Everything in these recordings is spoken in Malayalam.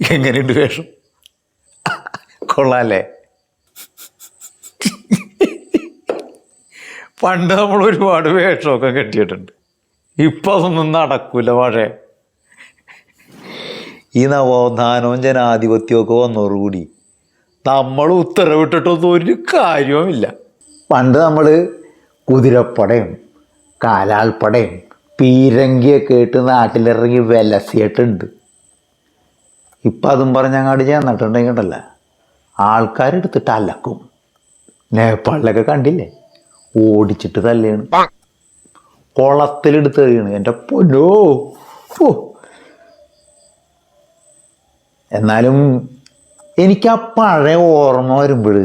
എങ്ങനെയുണ്ട് വേഷം? കൊള്ളാല്ലേ? പണ്ട് നമ്മൾ ഒരുപാട് വേഷമൊക്കെ കെട്ടിയിട്ടുണ്ട്. ഇപ്പം അതൊന്നും നടക്കൂല പക്ഷേ ഈ നവോത്ഥാനവും ജനാധിപത്യമൊക്കെ വന്നോറുകൂടി നമ്മൾ ഉത്തരവിട്ടിട്ടൊന്നും ഒരു കാര്യവുമില്ല. പണ്ട് നമ്മൾ കുതിരപ്പടയും കാലാൽപ്പടയും പീരങ്കിയൊക്കെ ഇട്ട് നാട്ടിലിറങ്ങി വിലസിയിട്ടുണ്ട്. ഇപ്പം അതും പറഞ്ഞങ്ങാട് ചെന്നിട്ടുണ്ടെങ്കിൽ ഉണ്ടല്ല ആൾക്കാരെടുത്തിട്ട് അലക്കും. നേപ്പാളിലൊക്കെ കണ്ടില്ലേ? ഓടിച്ചിട്ട് തല്ലാണ്. കുളത്തിലെടുത്ത് എറിയണ്. എന്റെ പൊന്നോ ഓ എന്നാലും എനിക്ക് ആ പഴയ ഓർമ്മ വരുമ്പോൾ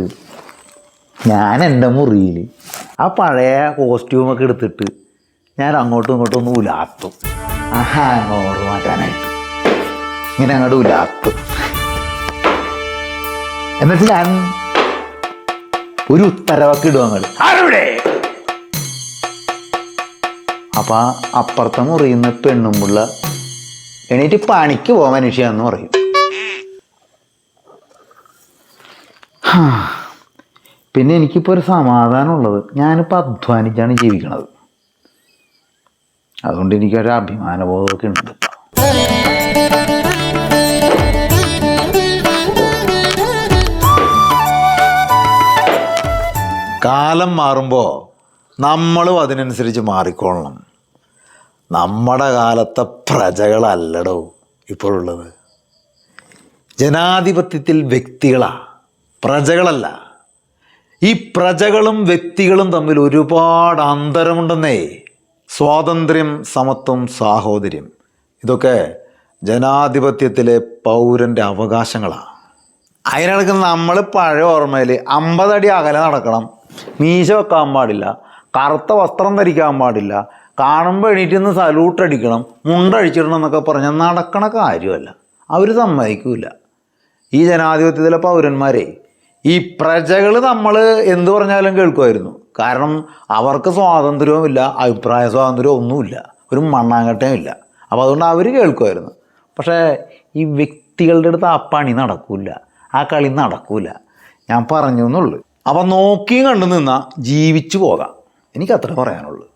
ഞാൻ എന്റെ മുറിയിൽ ആ പഴയ കോസ്റ്റ്യൂമൊക്കെ എടുത്തിട്ട് ഞാൻ അങ്ങോട്ടും ഇങ്ങോട്ടും ഒന്ന് ഉലാത്തും. ആ ഹാങ് ഓവർ മാറ്റാനായിട്ട് ഇങ്ങനെ അങ്ങോട്ട് ഉലാത്തും. എന്നിട്ട് ഞാൻ ഒരു ഉത്തരവൊക്കെ ഇടും അങ്ങോട്ട് അപ്പം അപ്പുറത്തെ മുറിയിൽ നിന്ന് പെണ്ണുമ്പുള്ള എണീറ്റ് പണിക്ക് പോകാൻ മനുഷ്യ എന്ന് പറയും. പിന്നെ എനിക്കിപ്പോൾ ഒരു സമാധാനമുള്ളത് ഞാനിപ്പോൾ അധ്വാനിച്ചാണ് ജീവിക്കണത്. അതുകൊണ്ട് എനിക്കൊരു അഭിമാനബോധമൊക്കെ ഉണ്ട്. കാലം മാറുമ്പോൾ നമ്മളും അതിനനുസരിച്ച് മാറിക്കൊള്ളണം നമ്മുടെ കാലത്തെ പ്രജകളല്ലടോ ഇപ്പോഴുള്ളത്. ജനാധിപത്യത്തിൽ വ്യക്തികളാ. പ്രജകളല്ല. ഈ പ്രജകളും വ്യക്തികളും തമ്മിൽ ഒരുപാട് അന്തരമുണ്ടെന്നേ. സ്വാതന്ത്ര്യം സമത്വം സാഹോദര്യം. ഇതൊക്കെ ജനാധിപത്യത്തിലെ പൗരന്റെ അവകാശങ്ങളാണ് അതിനിടയ്ക്ക് നമ്മൾ പഴയ ഓർമ്മയിൽ അമ്പതടി അകലെ നടക്കണം. മീശ വെക്കാൻ പാടില്ല. കറുത്ത വസ്ത്രം ധരിക്കാൻ പാടില്ല. കാണുമ്പോൾ എണീറ്റ് നിന്ന് സല്യൂട്ട് അടിക്കണം എന്നൊക്കെ പറഞ്ഞാൽ നടക്കണ കാര്യമല്ല. അവർ സമ്മതിക്കില്ല ഈ ജനാധിപത്യത്തിലെ പൗരന്മാരെ ഈ പ്രജകൾ നമ്മൾ എന്ത് പറഞ്ഞാലും കേൾക്കുമായിരുന്നു. കാരണം അവർക്ക് സ്വാതന്ത്ര്യവുമില്ല അഭിപ്രായ സ്വാതന്ത്ര്യവും ഒന്നുമില്ല ഒരു മണ്ണാങ്കട്ടയും ഇല്ല. അപ്പോൾ അതുകൊണ്ട് അവർ കേൾക്കുമായിരുന്നു. പക്ഷേ ഈ വ്യക്തികളുടെ അടുത്ത് ആ പണി നടക്കില്ല ആ കളി നടക്കില്ല ഞാൻ പറഞ്ഞു എന്നുള്ളു അപ്പം നോക്കിയും കണ്ടു നിന്നാൽ ജീവിച്ചു പോകാം. എനിക്കത്ര പറയാനുള്ളൂ.